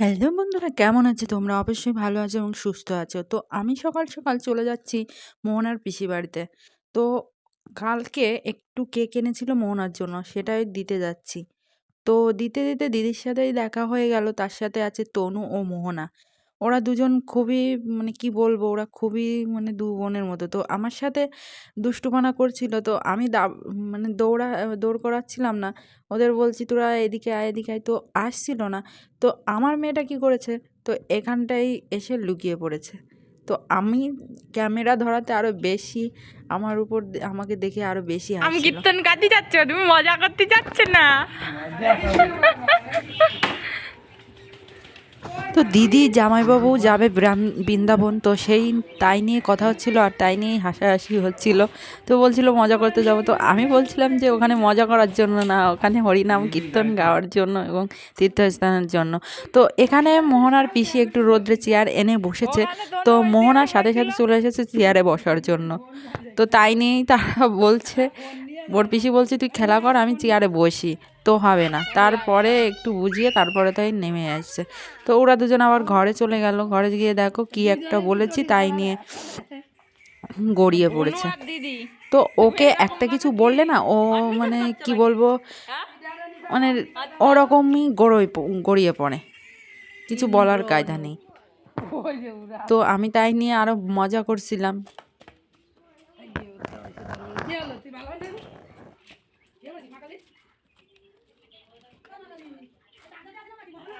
Hello বন্ধুরা, কেমন আছে? তোমরা অবশ্যই ভালো আছো এবং সুস্থ আছো। তো আমি সকাল সকাল চলে যাচ্ছি মোহনার পিসি বাড়িতে। তো কালকে একটু কেক এনেছিল মোহনার জন্য, সেটাই দিতে যাচ্ছি। তো দিতে দিতে দিদির সাথেই দেখা হয়ে গেল, তার সাথে আছে তনু ও মোহনা। ওরা দুজন খুবই মানে কি বলব ওরা খুবই মানে দু বোনের মতো। তো আমার সাথে দুষ্টুপনা করছিল তো আমি দা মানে দৌড়া দৌড় করাচ্ছিলাম না। ওদের বলছি তোরা এদিকে আয় এদিকে আয়। তো আসছিল না। তো আমার মেয়েটা কি করেছে? তো এখানটাই এসে লুকিয়ে পড়েছে। তো আমি ক্যামেরা ধরাতে আরও বেশি আমার উপর আমাকে দেখে আরও বেশি আমি কীর্তন গাতে যাচ্ছ? তুমি মজা করতে যাচ্ছ না? তো দিদি জামাইবাবু যাবে বৃন্দাবন, তো সেই তাই নিয়ে কথা হচ্ছিল আর তাই নিয়েই হাসাহাসি হচ্ছিল। তো বলছিল, মজা করতে যাব। তো আমি বলছিলাম যে, ওখানে মজা করার জন্য না, ওখানে হরিনাম কীর্তন গাওয়ার জন্য এবং তীর্থস্থানের জন্য। তো এখানে মোহনার পিসি একটু রোদ্রে চেয়ার এনে বসেছে। তো মোহনার সাথে সাথে চলে এসেছে চেয়ারে বসার জন্য। তো তাই নিয়েই তারা বলছে, ওর পিসি বলছে, তুই খেলা কর, আমি চেয়ারে বসি। তো হবে না তারপরে একটু বুঝিয়ে তারপরে তাই নেমে আসছে তো ওরা দুজন আবার ঘরে চলে গেল ঘরে গিয়ে দেখো কি একটা বলেছি তাই নিয়ে গড়িয়ে পড়েছে তো ওকে একটা কিছু বললে না ও মানে কি বলব মানে ওরকমই গড়ই গড়িয়ে পড়ে কিছু বলার কায়দা নেই তো আমি তাই নিয়ে আরও মজা করছিলাম এটা মার দিচ্ছে যে এ এক খাবার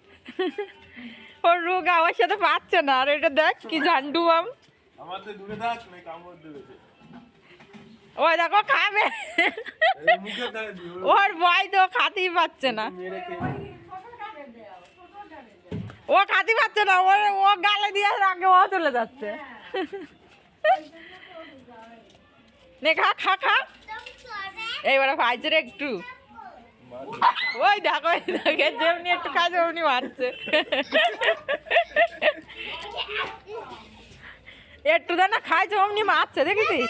ও রুগা ওর সাথে পাচ্ছে না আর এটা দেখ কি ঝান্ডু আম। আমার দূরে থাক নাই কামড় দেবে ও দেখো খাবে। এই মুখে দাঁড়িয়ে দিও। ওর ভয় তো খাতেই পাচ্ছে না। ও খাতে পাচ্ছে না ও ও গালে দিয়ে আগে ও চলে যাচ্ছে। নে খা খা খা। এইবারে পাইছে রে একটু। ওই দেখো দেখে যেমনি একটু খায় যেমনি মারছে একটু না খায় যেমনি মারছে দেখেছিস?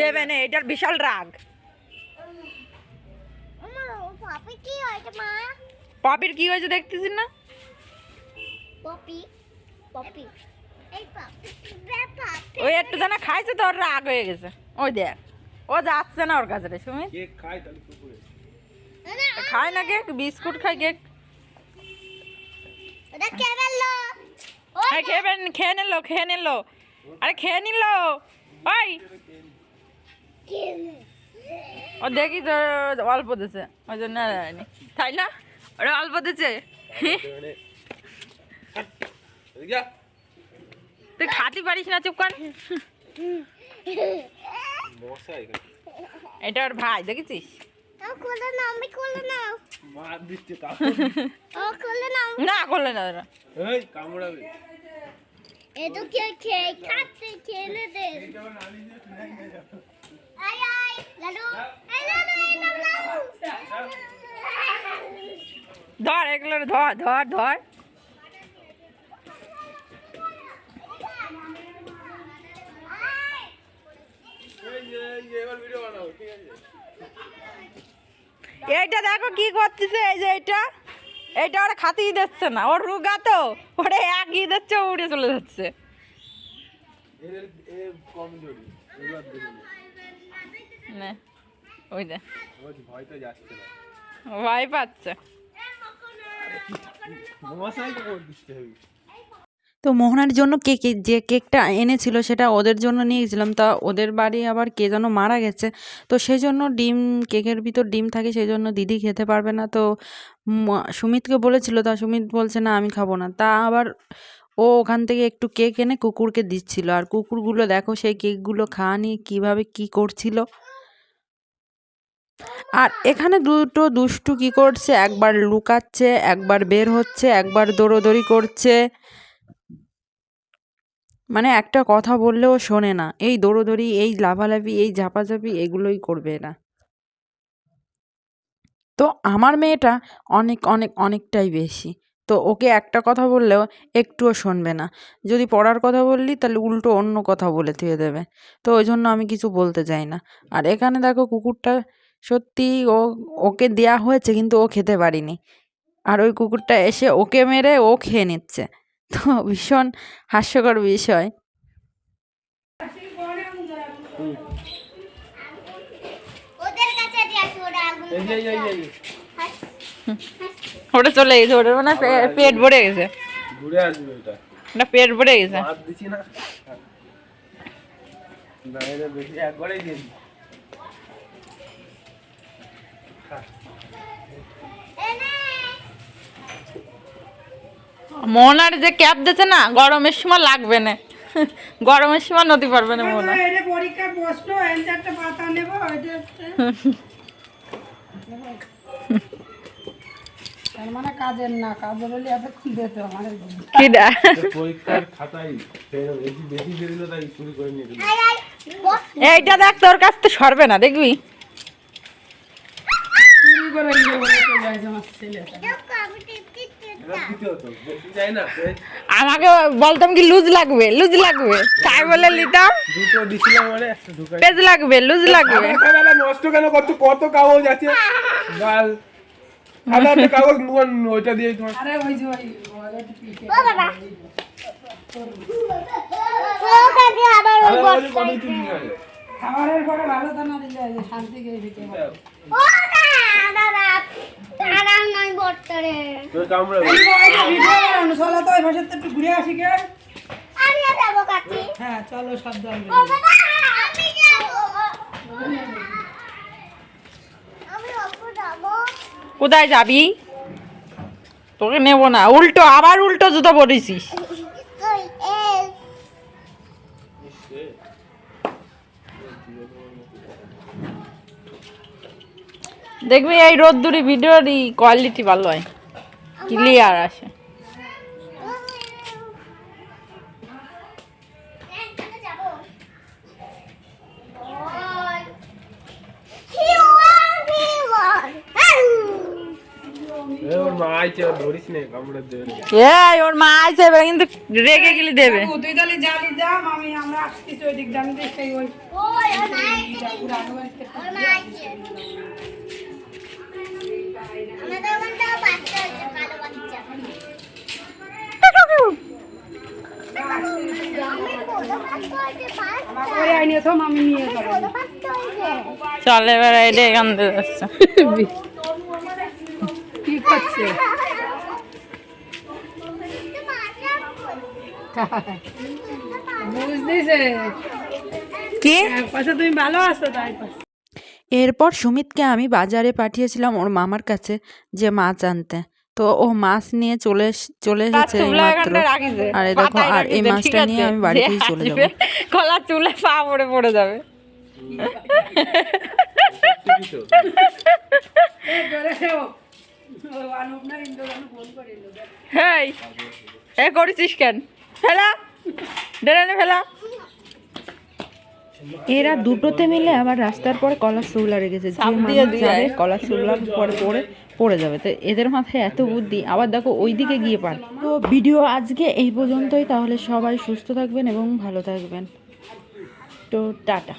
দেবে না এটার বিশাল রাগ। পপির কি হয়েছে দেখতেছিস না? পপি পপি ওই একটু দানা খাইছে তো ওর রাগ হয়ে গেছে। ওই দেখ ও যাচ্ছে না ওর কাছে রে সুমিত। খাই তাহলে খায় না কেক বিস্কুট খায় কেক আরে খেয়ে নিলো খেয়ে নিলো। আরে খেয়ে নিলো। ওই। ও দেখি তো অল্প দিছে। ওই জন্য তাই না? ওরা অল্প দিছে। তুই খাতে পারিস না চুপ কর। এটা ওর ভাই দেখেছিস? না করলে না। ওরা এই কামড়াবে। এ কে খেলে দে। নাও ধর এগুলো ধর ধর ধর। এই যে এবার ভিডিও বানাও ঠিক আছে? এইটা দেখো কি করতেছে, এই যে এইটা। এইটা ওরা খাতেই দিচ্ছে না, ওর রুগা তো, ওরা একই দিচ্ছে উড়ে চলে যাচ্ছে। ওই ভয় পাচ্ছে। মশাই তো মোহনার জন্য কেক, যে কেকটা এনেছিল সেটা ওদের জন্য নিয়ে গেছিলাম তা ওদের বাড়ি আবার কে যেন মারা গেছে। তো সেই জন্য ডিম, কেকের ভিতর ডিম থাকে সেই জন্য দিদি খেতে পারবে না। তো সুমিতকে বলেছিল, তা সুমিত বলছে, না, আমি খাব না। তা আবার ও ওখান থেকে একটু কেক এনে কুকুরকে দিচ্ছিল। আর কুকুরগুলো দেখো, সেই কেকগুলো খাওয়া নিয়ে কীভাবে কী করছিল। আর এখানে দুটো দুষ্টু কি করছে? একবার লুকাচ্ছে, একবার বের হচ্ছে, একবার দৌড়োদৌড়ি করছে। মানে একটা কথা বললেও শোনে না। এই দৌড়োদৌড়ি, এই লাফালাফি, এই ঝাপাঝাপি এগুলোই করবে এরা। তো আমার মেয়েটা অনেক অনেক, অনেকটাই বেশি। তো ওকে একটা কথা বললেও একটুও শুনবে না। যদি পড়ার কথা বললি, তাহলে উল্টো অন্য কথা বলে থুয়ে দেবে। তো ওই জন্য আমি কিছু বলতে চাই না। আর এখানে দেখো কুকুরটা সত্যি ও, ওকে দেয়া হয়েছে, কিন্তু ও খেতে পারিনি। আর ওই কুকুরটা এসে ওকে মেরে ও খেয়ে নিচ্ছে। তো ভীষণ হাস্যকর বিষয়। ওটা চলে গেছে ওটার মানে পে- পেট ভরে গেছে। ঘুরে আসবে এটা ওটা পেট ভরে গেছে। দিছি না। বেশি একবারেই দিয়ে মোহনার যে ক্যাপ দিয়েছে না গরমের সময় লাগবে না। গরমের সময় নদী পারবে না মোহনা এটা পরীক্ষা একটা পাতা নেব মানে কাজের না কাজের হলে এত খিদে আমার। কিডা পরীক্ষার খাতায় বেশি বেশি বেরিল তাই চুরি করে নিয়ে দিল আই আই বস। এইটা দেখ তোর কাছ থেকে সরবে না দেখবি? চুরি করে নিয়ে আমার আমাকে বলতাম কি লুজ লাগবে লুজ লাগবে। তাই বলে নিতাম দুটো দিছিলাম মানে পেজ লাগবে লুজ লাগবে। নষ্ট কেন করছ? কত কাগজ আছে? গাল। কাগজ নুন- ওইটা দিয়ে তোমার আরে ওই যে ওই ওই একটু পিঠে ও বাবা। ও কাকে আবার ওই আরে বস ওই কত কি নিয়ে গেলে? খাবারের পরে ভালো তো না দিলে শান্তি গিয়ে দিতে ও হ্যাঁ চলো সাবধান। কোথায় যাবি? তোকে নেব না। উল্টো আবার উল্টো জুতো পরেছিস। দেখবি এই রোদ্দুরি ভিডিওর কোয়ালিটি ভালো হয়। ক্লিয়ার আসে। ওর মা আইছে এই এবার কিন্তু রেগে গেলি দেবে। তুই তাহলে জালি যা আমি আমরা আসতেছি ওই দিক দিয়ে আমি দেখতে ওই ওই ওর নাই পুরো আগে বাড়িতে ওর নাই আমাদের ওখানটাও বাচ্চা হচ্ছে কালো বাচ্চা আমি বড় বাচ্চা হয়েছে পাঁচ ওই আইনে তো আমি নিয়ে যাব বড় বাচ্চা হয়েছে চল এবার এটা এখান থেকে যাচ্ছে। কি করছে? কি? পাশে তুমি ভালো আছো তাই পাশে। এরপর সুমিতকে আমি বাজারে পাঠিয়েছিলাম ওর মামার কাছে যে মাছ আনতে তো ও মাছ নিয়ে চলে এস- চলে এসেছে আর দেখো আর এই মাছটা নিয়ে? আমি বাড়িতেই চলে যাব। কলা চুলে পা পড়ে পড়ে যাবে। হেই এ করেছিস কেন? ফেলা ডেরানে ফেলা। এরা দুটোতে মিলে আবার রাস্তার পরে কলার শুগলা রেখেছে যে মানুষ যাবে। কলার শুগলার পরে পড়ে পড়ে যাবে। তো এদের মাথায় এত বুদ্ধি। আবার দেখো ওই দিকে গিয়ে পার। তো ভিডিও আজকে এই পর্যন্তই। তাহলে সবাই সুস্থ থাকবেন এবং ভালো থাকবেন। তো টাটা।